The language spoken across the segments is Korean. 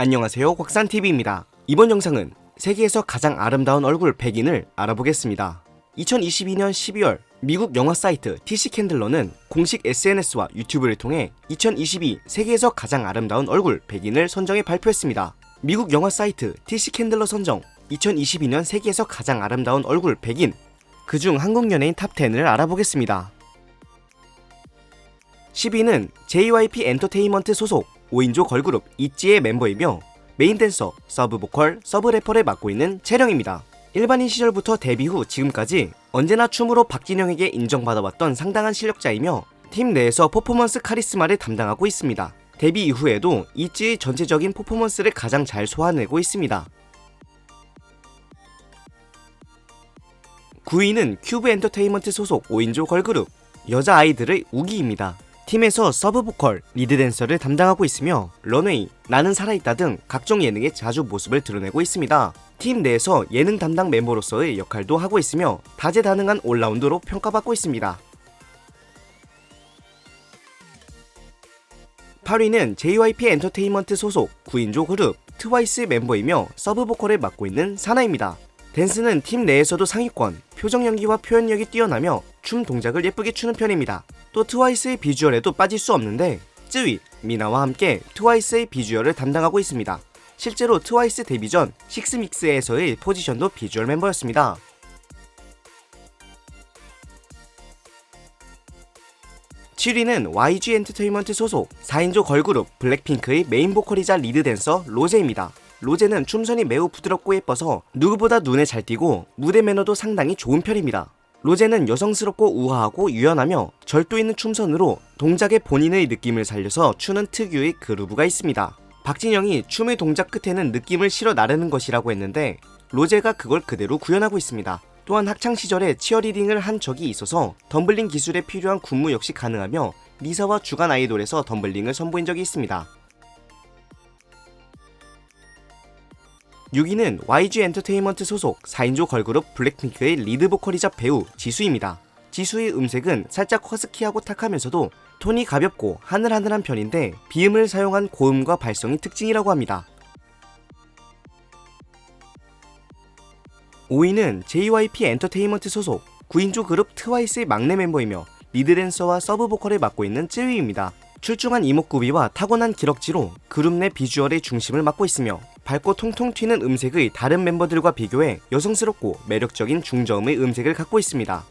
안녕하세요 곽산TV입니다. 이번 영상은 세계에서 가장 아름다운 얼굴 100인을 알아보겠습니다. 2022년 12월 미국 영화 사이트 TC 캔들러는 공식 SNS와 유튜브를 통해 2022 세계에서 가장 아름다운 얼굴 100인을 선정해 발표했습니다. 미국 영화 사이트 TC 캔들러 선정 2022년 세계에서 가장 아름다운 얼굴 100인 그중 한국 연예인 탑 10을 알아보겠습니다. 10위는 JYP 엔터테인먼트 소속 5인조 걸그룹 있지의 멤버이며 메인 댄서, 서브 보컬, 서브 래퍼를 맡고 있는 채령입니다. 일반인 시절부터 데뷔 후 지금까지 언제나 춤으로 박진영에게 인정받아왔던 상당한 실력자이며 팀 내에서 퍼포먼스 카리스마를 담당하고 있습니다. 데뷔 이후에도 있지의 전체적인 퍼포먼스를 가장 잘 소화내고 있습니다. 9위는 큐브 엔터테인먼트 소속 5인조 걸그룹 여자 아이들의 우기입니다. 팀에서 서브 보컬, 리드 댄서를 담당하고 있으며 런웨이, 나는 살아있다 등 각종 예능에 자주 모습을 드러내고 있습니다. 팀 내에서 예능 담당 멤버로서의 역할도 하고 있으며 다재다능한 올라운드로 평가받고 있습니다. 8위는 JYP 엔터테인먼트 소속 9인조 그룹 트와이스 멤버이며 서브 보컬을 맡고 있는 사나입니다. 댄스는 팀 내에서도 상위권, 표정 연기와 표현력이 뛰어나며 춤 동작을 예쁘게 추는 편입니다. 또 트와이스의 비주얼에도 빠질 수 없는데 쯔위, 미나와 함께 트와이스의 비주얼을 담당하고 있습니다. 실제로 트와이스 데뷔 전 식스믹스에서의 포지션도 비주얼 멤버였습니다. 7위는 YG 엔터테인먼트 소속 4인조 걸그룹 블랙핑크의 메인 보컬이자 리드 댄서 로제입니다. 로제는 춤선이 매우 부드럽고 예뻐서 누구보다 눈에 잘 띄고 무대 매너도 상당히 좋은 편입니다. 로제는 여성스럽고 우아하고 유연하며 절도 있는 춤선으로 동작의 본인의 느낌을 살려서 추는 특유의 그루브가 있습니다. 박진영이 춤의 동작 끝에는 느낌을 실어 나르는 것이라고 했는데 로제가 그걸 그대로 구현하고 있습니다. 또한 학창 시절에 치어리딩을 한 적이 있어서 덤블링 기술에 필요한 군무 역시 가능하며 리사와 주간 아이돌에서 덤블링을 선보인 적이 있습니다. 6위는 YG 엔터테인먼트 소속 4인조 걸그룹 블랙핑크의 리드 보컬이자 배우 지수입니다. 지수의 음색은 살짝 허스키하고 탁하면서도 톤이 가볍고 하늘하늘한 편인데 비음을 사용한 고음과 발성이 특징이라고 합니다. 5위는 JYP 엔터테인먼트 소속 9인조 그룹 트와이스의 막내 멤버이며 리드 댄서와 서브 보컬을 맡고 있는 쯔위입니다. 출중한 이목구비와 타고난 기럭지로 그룹 내 비주얼의 중심을 맡고 있으며 밝고 통통 튀는 음색의 다른 멤버들과 비교해 여성스럽고 매력적인 중저음의 음색을 갖고 있습니다.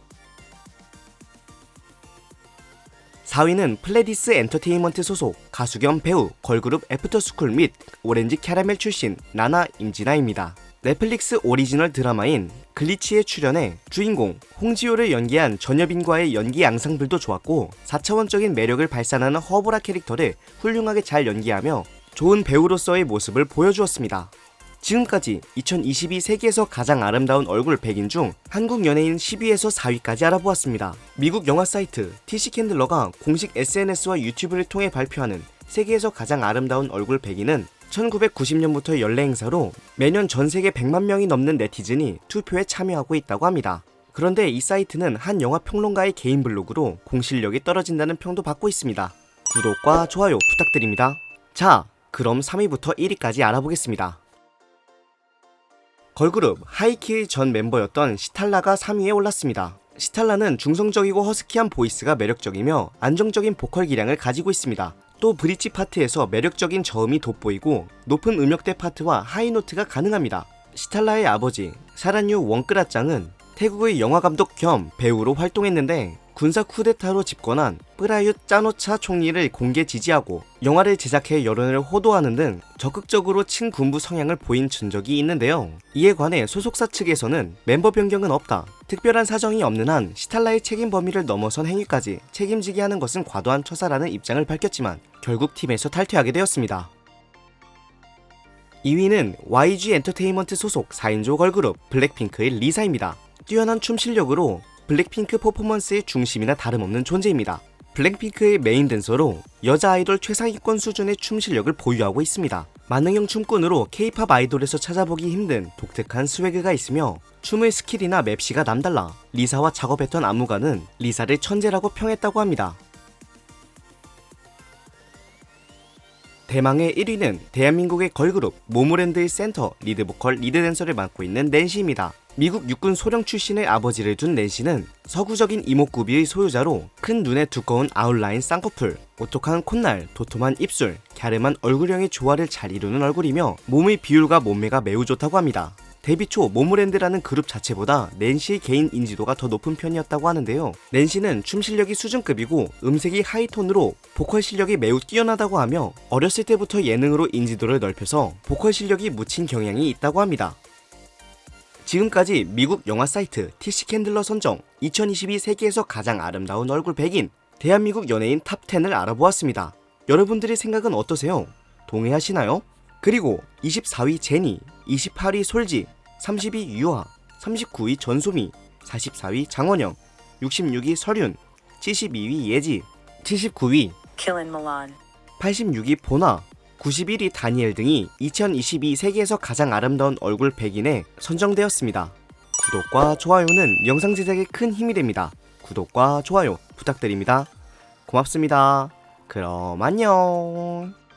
4위는 플레디스 엔터테인먼트 소속 가수 겸 배우 걸그룹 애프터스쿨 및 오렌지 캐러멜 출신 나나 임진아입니다. 넷플릭스 오리지널 드라마인 글리치에 출연해 주인공 홍지호를 연기한 전여빈과의 연기 양상들도 좋았고 4차원적인 매력을 발산하는 허브라 캐릭터를 훌륭하게 잘 연기하며 좋은 배우로서의 모습을 보여주었습니다. 지금까지 2022 세계에서 가장 아름다운 얼굴 100인 중 한국 연예인 10위에서 4위까지 알아보았습니다. 미국 영화 사이트 TC 캔들러가 공식 SNS와 유튜브를 통해 발표하는 세계에서 가장 아름다운 얼굴 100인은 1990년부터 연례 행사로 매년 전 세계 100만 명이 넘는 네티즌이 투표에 참여하고 있다고 합니다. 그런데 이 사이트는 한 영화 평론가의 개인 블로그로 공실력이 떨어진다는 평도 받고 있습니다. 구독과 좋아요 부탁드립니다. 자, 그럼 3위부터 1위까지 알아보겠습니다. 걸그룹 하이키의 전 멤버였던 시탈라가 3위에 올랐습니다. 시탈라는 중성적이고 허스키한 보이스가 매력적이며 안정적인 보컬 기량을 가지고 있습니다. 또 브릿지 파트에서 매력적인 저음이 돋보이고 높은 음역대 파트와 하이노트가 가능합니다. 시탈라의 아버지 사란유 원끄라짱은 태국의 영화감독 겸 배우로 활동했는데 군사 쿠데타로 집권한 프라윷 짜노차 총리를 공개 지지하고 영화를 제작해 여론을 호도하는 등 적극적으로 친군부 성향을 보인 전적이 있는데요. 이에 관해 소속사 측에서는 멤버 변경은 없다. 특별한 사정이 없는 한 시탈라의 책임 범위를 넘어선 행위까지 책임지게 하는 것은 과도한 처사라는 입장을 밝혔지만 결국 팀에서 탈퇴하게 되었습니다. 2위는 YG 엔터테인먼트 소속 4인조 걸그룹 블랙핑크의 리사입니다. 뛰어난 춤 실력으로 블랙핑크 퍼포먼스의 중심이나 다름없는 존재입니다. 블랙핑크의 메인 댄서로 여자 아이돌 최상위권 수준의 춤 실력을 보유하고 있습니다. 만능형 춤꾼으로 K-팝 아이돌에서 찾아보기 힘든 독특한 스웨그가 있으며 춤의 스킬이나 맵시가 남달라 리사와 작업했던 안무가는 리사를 천재라고 평했다고 합니다. 대망의 1위는 대한민국의 걸그룹 모모랜드의 센터 리드 보컬 리드 댄서를 맡고 있는 낸시입니다. 미국 육군 소령 출신의 아버지를 둔 낸시는 서구적인 이목구비의 소유자로 큰 눈에 두꺼운 아웃라인 쌍꺼풀, 오똑한 콧날, 도톰한 입술, 갸름한 얼굴형의 조화를 잘 이루는 얼굴이며 몸의 비율과 몸매가 매우 좋다고 합니다. 데뷔 초 모모랜드라는 그룹 자체보다 낸시의 개인 인지도가 더 높은 편이었다고 하는데요. 낸시는 춤 실력이 수준급이고 음색이 하이톤으로 보컬 실력이 매우 뛰어나다고 하며 어렸을 때부터 예능으로 인지도를 넓혀서 보컬 실력이 묻힌 경향이 있다고 합니다. 지금까지 미국 영화 사이트 티시캔들러 선정 2022 세계에서 가장 아름다운 얼굴 100인 대한민국 연예인 탑 10을 알아보았습니다. 여러분들의 생각은 어떠세요? 동의하시나요? 그리고 24위 제니, 28위 솔지, 30위 유아, 39위 전소미, 44위 장원영, 66위 설윤, 72위 예지, 79위, Killing Milan. 86위 보나, 91위 다니엘 등이 2022 세계에서 가장 아름다운 얼굴 100인에 선정되었습니다. 구독과 좋아요는 영상 제작에 큰 힘이 됩니다. 구독과 좋아요 부탁드립니다. 고맙습니다. 그럼 안녕.